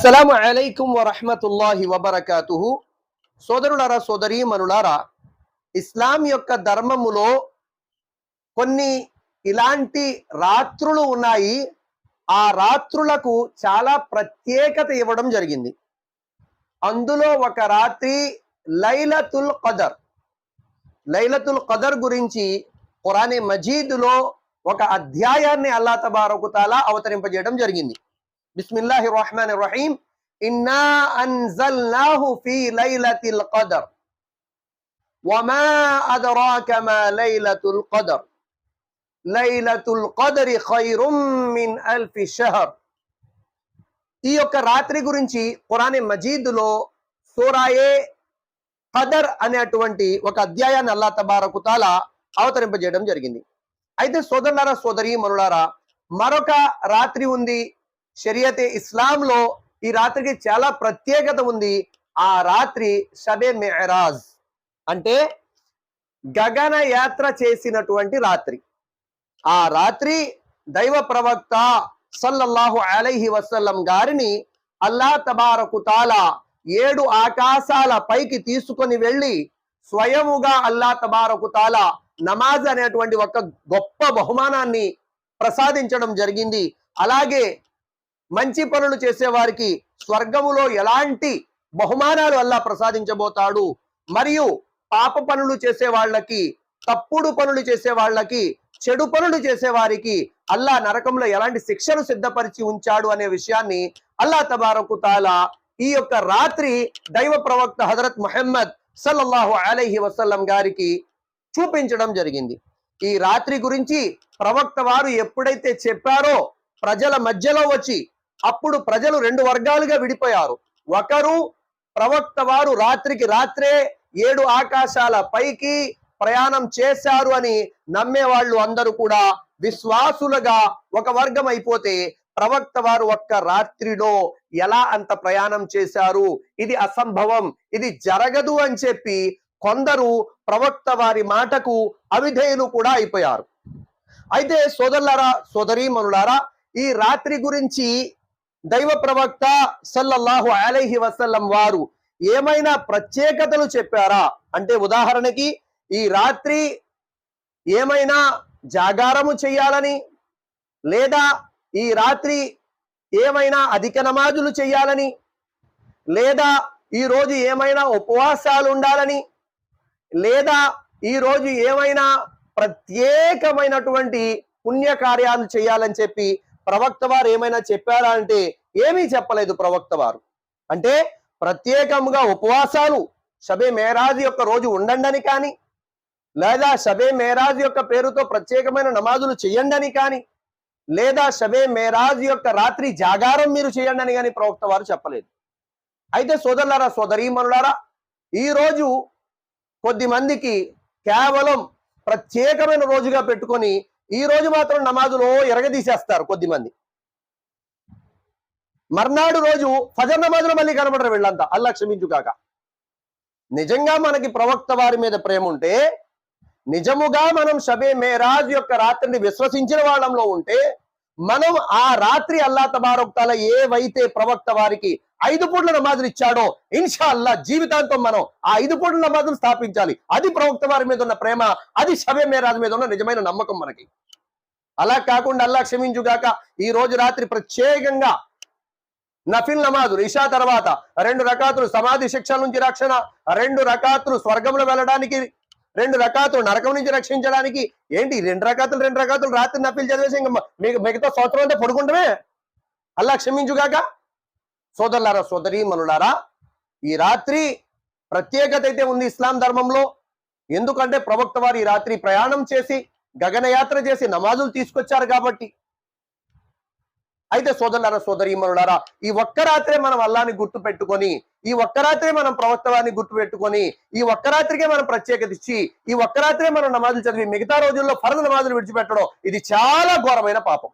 అస్సలాము అలైకుం వరహమతుల్లాహి వబర్కాతుహు. సోదరులారా సోదరీమణులారా ఇస్లాం యొక్క ధర్మములో కొన్ని ఇలాంటి రాత్రులు ఉన్నాయి. ఆ రాత్రులకు చాలా ప్రత్యేకత ఇవ్వడం జరిగింది. అందులో ఒక రాత్రి లైలతుల్ కదర్ లైలతుల్ కదర్ గురించి ఖురానే మజీదులో ఒక అధ్యాయాన్ని అల్లా తబారకుతాలా అవతరింపజేయడం జరిగింది. బిస్మిల్లాహి రహమాన్ రహీం ఇన్నా అన్జల్నాహు ఫీ లైలతిల్ కదర్. వమా అదరాక మా లైలతుల్ ఖదర్ లైలతుల్ కదరి ఖైరుం మిన్ అల్ఫి షహర్. ఈ యొక్క రాత్రి గురించి ఖురాన్ మజీద్లో సూరాయే కదర్ అనేటువంటి ఒక అధ్యాయాన్ని అల్లా తబారకుతాల అవతరింపజేయడం జరిగింది. అయితే సోదరులారా సోదరి మనులారా మరొక రాత్రి ఉంది. షరియతే ఇస్లాంలో ఈ రాత్రికి చాలా ప్రత్యేకత ఉంది. ఆ రాత్రి షబే మెహరాజ్ అంటే గగన యాత్ర చేసినటువంటి రాత్రి. ఆ రాత్రి దైవ ప్రవక్త సల్లల్లాహు అలైహి వసల్లం గారిని అల్లా తబారకుతాల ఏడు ఆకాశాల పైకి తీసుకొని వెళ్ళి స్వయముగా అల్లా తబారకుతాల నమాజ్ అనేటువంటి ఒక గొప్ప బహుమానాన్ని ప్రసాదించడం జరిగింది. అలాగే మంచి పనులు చేసేవారికి స్వర్గములో ఎలాంటి బహుమానాలు అల్లా ప్రసాదించబోతాడు? మరియు పాప పనులు చేసే వాళ్ళకి తప్పుడు పనులు చేసే వాళ్ళకి చెడు పనులు చేసే వారికి అల్లా నరకంలో ఎలాంటి శిక్షను సిద్ధపరిచి ఉంచాడు అనే విషయాన్ని అల్లా తబారకు తాలా ఈ యొక్క రాత్రి దైవ ప్రవక్త హజరత్ మహమ్మద్ సల్లల్లాహు అలైహి వసల్లం గారికి చూపించడం జరిగింది. ఈ రాత్రి గురించి ప్రవక్త వారు ఎప్పుడైతే చెప్పారో ప్రజల మధ్యలో వచ్చి అప్పుడు ప్రజలు రెండు వర్గాలుగా విడిపోయారు. ఒకరు ప్రవక్త వారు రాత్రికి రాత్రే ఏడు ఆకాశాల పైకి ప్రయాణం చేశారు అని నమ్మే వాళ్ళు అందరూ కూడా విశ్వాసులుగా ఒక వర్గం అయిపోతే ప్రవక్త వారు ఒక్క రాత్రిలో ఎలా అంత ప్రయాణం చేశారు? ఇది అసంభవం. ఇది జరగదు అని చెప్పి కొందరు ప్రవక్త వారి మాటకు అవిధేయులు కూడా అయిపోయారు. అయితే సోదరులారా సోదరీమనులారా ఈ రాత్రి గురించి దైవ ప్రవక్త సల్లల్లాహు అలైహి వసల్లం వారు ఏమైనా ప్రత్యేకతలు చెప్పారా? అంటే ఉదాహరణకి ఈ రాత్రి ఏమైనా జాగారము చేయాలని లేదా ఈ రాత్రి ఏమైనా అధిక నమాజులు చేయాలని లేదా ఈ రోజు ఏమైనా ఉపవాసాలు ఉండాలని లేదా ఈ రోజు ఏమైనా ప్రత్యేకమైనటువంటి పుణ్యకార్యాలు చేయాలని చెప్పి ప్రవక్త వారు ఏమైనా చెప్పారా అంటే ఏమీ చెప్పలేదు ప్రవక్త వారు. అంటే ప్రత్యేకంగా ఉపవాసాలు షబే మేరాజ్ యొక్క రోజు ఉండండి కానీ లేదా షబే మేరాజ్ యొక్క పేరుతో ప్రత్యేకమైన నమాజులు చేయండి అని కానీ లేదా షబే మేరాజ్ యొక్క రాత్రి జాగారం మీరు చేయండి అని కానీ ప్రవక్త వారు చెప్పలేదు. అయితే సోదరులారా సోదరీమనులారా ఈ రోజు కొద్ది మందికి కేవలం ప్రత్యేకమైన రోజుగా పెట్టుకొని ఈ రోజు మాత్రం నమాజులో ఎరగదీసేస్తారు కొద్ది మంది మర్నాడు రోజు ఫజర్ నమాజులో మళ్ళీ కనబడరు వీళ్ళంతా అల్లా క్షమించుగాక. నిజంగా మనకి ప్రవక్త వారి మీద ప్రేమ ఉంటే నిజముగా మనం షబే మేరాజ్ యొక్క రాత్రిని విశ్వసించిన వాళ్ళంలో ఉంటే మనం ఆ రాత్రి అల్లా తబారొక్తాల ఏవైతే ప్రవక్త వారికి ఐదు పూట్ల నమాజులు ఇచ్చాడో ఇన్షాల్లా జీవితాంతం మనం ఆ ఐదు పూట్ల నమాజులు స్థాపించాలి. అది ప్రవక్త వారి మీద ఉన్న ప్రేమ అది షబే మేరాజ్ మీద ఉన్న నిజమైన నమ్మకం మనకి. అలా కాకుండా అల్లా క్షమించుగాక ఈ రోజు రాత్రి ప్రత్యేకంగా నఫిల్ నమాజులు ఇషా తర్వాత రెండు రకాతులు సమాధి శిక్షల నుంచి రక్షణ రెండు రకాతులు స్వర్గంలో వెళ్ళడానికి రెండు రకాతులు నరకం నుంచి రక్షించడానికి. ఏంటి రెండు రకాతులు రెండు రకాతులు రాత్రి నఫిల్ చదివేసి ఇంకా మిగతా సంవత్సరం అంతా పడుకుంటమే? అల్లా క్షమించుగాక సోదరులారా సోదరీమనులారా ఈ రాత్రి ప్రత్యేకత అయితే ఉంది ఇస్లాం ధర్మంలో. ఎందుకంటే ప్రవక్త వారు ఈ రాత్రి ప్రయాణం చేసి గగనయాత్ర చేసి నమాజులు తీసుకొచ్చారు కాబట్టి. అయితే సోదరులారా సోదరీమనులారా ఈ ఒక్క రాత్రే మనం అల్లాని గుర్తు పెట్టుకొని ఈ ఒక్క రాత్రే మనం ప్రవక్తవాన్ని గుర్తు పెట్టుకొని ఈ ఒక్క రాత్రికే మనం ప్రత్యేకత ఇచ్చి ఈ ఒక్క రాత్రే మనం నమాజులు చదివి మిగతా రోజుల్లో ఫరద నమాజులు విడిచిపెట్టడం ఇది చాలా ఘోరమైన పాపం.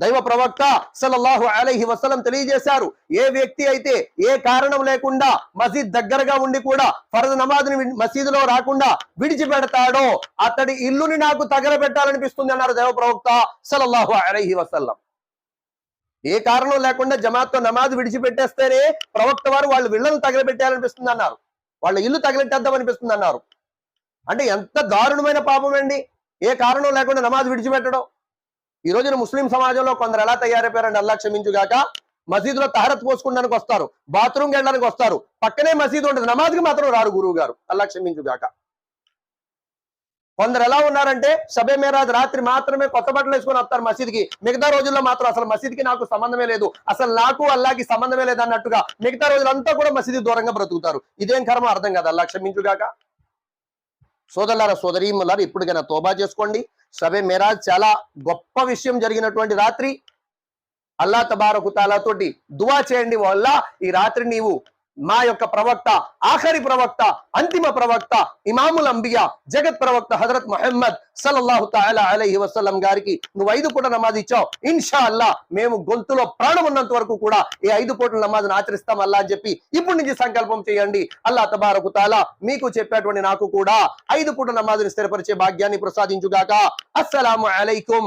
దైవ ప్రవక్త సలల్లాహు అలైహి వసలం తెలియజేశారు. ఏ వ్యక్తి అయితే ఏ కారణం లేకుండా మసీద్ దగ్గరగా ఉండి కూడా ఫరద నమాజ్ని మసీదులో రాకుండా విడిచిపెడతాడో అతడి ఇల్లుని నాకు తగలబెట్టాలనిపిస్తుంది అన్నారు దైవ ప్రవక్త సలల్లాహు అలైహి వసల్లం. ఏ కారణం లేకుండా జమాత్తో నమాజ్ విడిచిపెట్టేస్తేనే ప్రవక్త వారు వాళ్ళు ఇళ్ళను తగలబెట్టాలనిపిస్తుంది అన్నారు. వాళ్ళ ఇల్లు తగలెట్టేద్దాం అనిపిస్తుంది అన్నారు. అంటే ఎంత దారుణమైన పాపం అండి. ఏ కారణం లేకుండా నమాజ్ విడిచిపెట్టడం. ఈ రోజున ముస్లిం సమాజంలో కొందరు ఎలా తయారైపోయారండి అల్లా క్షమించుగాక మసీదులో తహరత్ పోసుకోవడానికి వస్తారు బాత్రూమ్కి వెళ్ళడానికి వస్తారు. పక్కనే మసీదు ఉంటుంది నమాజ్కి మాత్రం రారు గురువు గారు అల్లా క్షమించుగాక. కొందరు ఎలా ఉన్నారంటే సభే మేరాజ్ రాత్రి మాత్రమే కొత్త బట్టలు వేసుకొని వస్తారు మసీద్కి. మిగతా రోజుల్లో మాత్రం అసలు మసీద్కి నాకు సంబంధమే లేదు అసలు నాకు అల్లాకి సంబంధమే లేదు అన్నట్టుగా మిగతా రోజులంతా కూడా మసీదు దూరంగా బ్రతుకుతారు. ఇదేం కర్మ? అర్థం కదా అల్లా క్షమించుగాక. సోదరులారా సోదరీములారా ఇప్పటికైనా తోబా చేసుకోండి. సభే మేరాజ్ చాలా గొప్ప విషయం జరిగినటువంటి రాత్రి. అల్లా తబారకుతాలతోటి దువా చేయండి. వల్ల ఈ రాత్రి నీవు మా యొక్క ప్రవక్త ఆఖరి ప్రవక్త అంతిమ ప్రవక్త ఇమాముల్ అంబియా జగత్ ప్రవక్త హజరత్ మహమ్మద్ సల్లల్లాహు తాలా అలహి వసల్లం గారికి నువ్వు ఐదు పూట నమాజ్ ఇచ్చావు. ఇన్షా అల్లా మేము గొంతులో ప్రాణం ఉన్నంత వరకు కూడా ఈ ఐదు పూటల నమాజ్ను ఆచరిస్తాం అల్లా అని చెప్పి ఇప్పటి నుంచి సంకల్పం చేయండి. అల్లా తబారకు తాలా మీకు చెప్పేటువంటి నాకు కూడా ఐదు పూట నమాజ్ని స్థిరపరిచే భాగ్యాన్ని ప్రసాదించుగాక. అస్సలాము అలైకుం.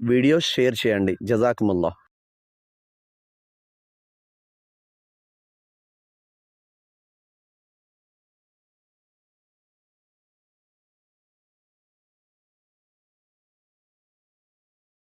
వీడియోస్ షేర్ చేయండి. జజాకుముల్లా.